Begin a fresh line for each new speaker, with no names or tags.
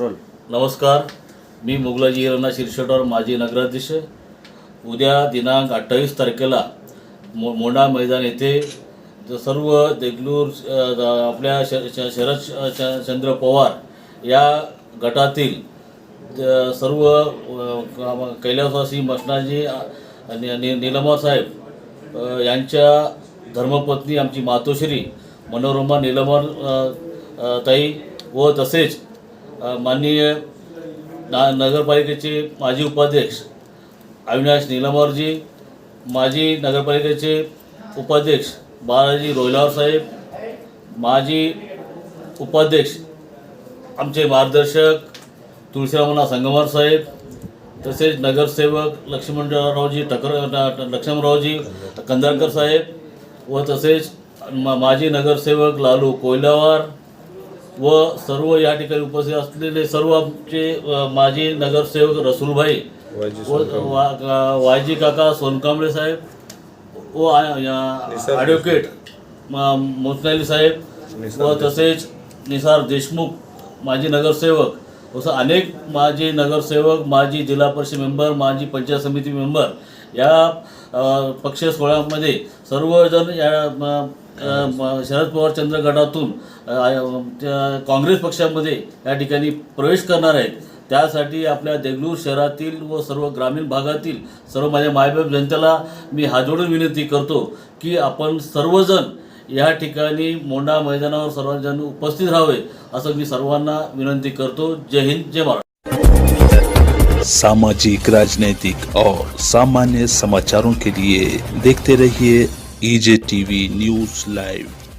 Role
नमस्कार मी मुगलाजी हिरणा शिरशेटवर माजी नगराध्यक्ष. उद्या दिनांक अठ्ठावीस तारखेला मो मोंडा मैदान येथे सर्व देगलूर आपल्या श श- शरद च- चंद्र पवार या गटातील सर्व कैलासवासी मसनाजी नि- नि- निलमा साहेब यांच्या धर्मपत्नी आमची मातोश्री मनोरमा निलमर ताई व तसेच माननीय ना नगरपालिकेचे माजी उपाध्यक्ष अविनाश निलमरजी माजी नगरपालिकेचे उपाध्यक्ष बालाजी रोहिलावर साहेब माजी उपाध्यक्ष आमचे मार्गदर्शक तुळशीरामना संगमर साहेब तसेच नगरसेवक लक्ष्मणरावजी टकर लक्ष्मणरावजी कंदारकर साहेब व तसेच मा- माजी नगरसेवक लालू कोयलावार व सर्व या ठिकाणी उपस्थित असलेले सर्व आमचे माजी नगरसेवक रसूलभाई वायजी काका सोनकांबळे साहेब व ॲडव्होकेट म- मोसनाली साहेब व तसेच निसार देशमुख माजी नगरसेवक असं अनेक माजी नगरसेवक माजी जिल्हा परिषद मेंबर माजी पंचायत समिती मेंबर या पक्ष सोहळ्यामध्ये सर्वजण या शरद पवार चंद्रगडातून काँग्रेस पक्षामध्ये या ठिकाणी प्रवेश करणार आहेत. त्यासाठी आपल्या देगलूर शहरातील व सर्व ग्रामीण भागातील सर्व माझ्या मायबाप जनतेला मी हात जोडून विनंती करतो की आपण सर्वजण या ठिकाणी मोंडा मैदानावर सर्वजण उपस्थित राहावे असं मी सर्वांना विनंती करतो. जय हिंद जय महाराष्ट्र.
सामाजिक राजनीतिक और सामान्य समाचारों के लिए देखते रहिए EJTV News Live.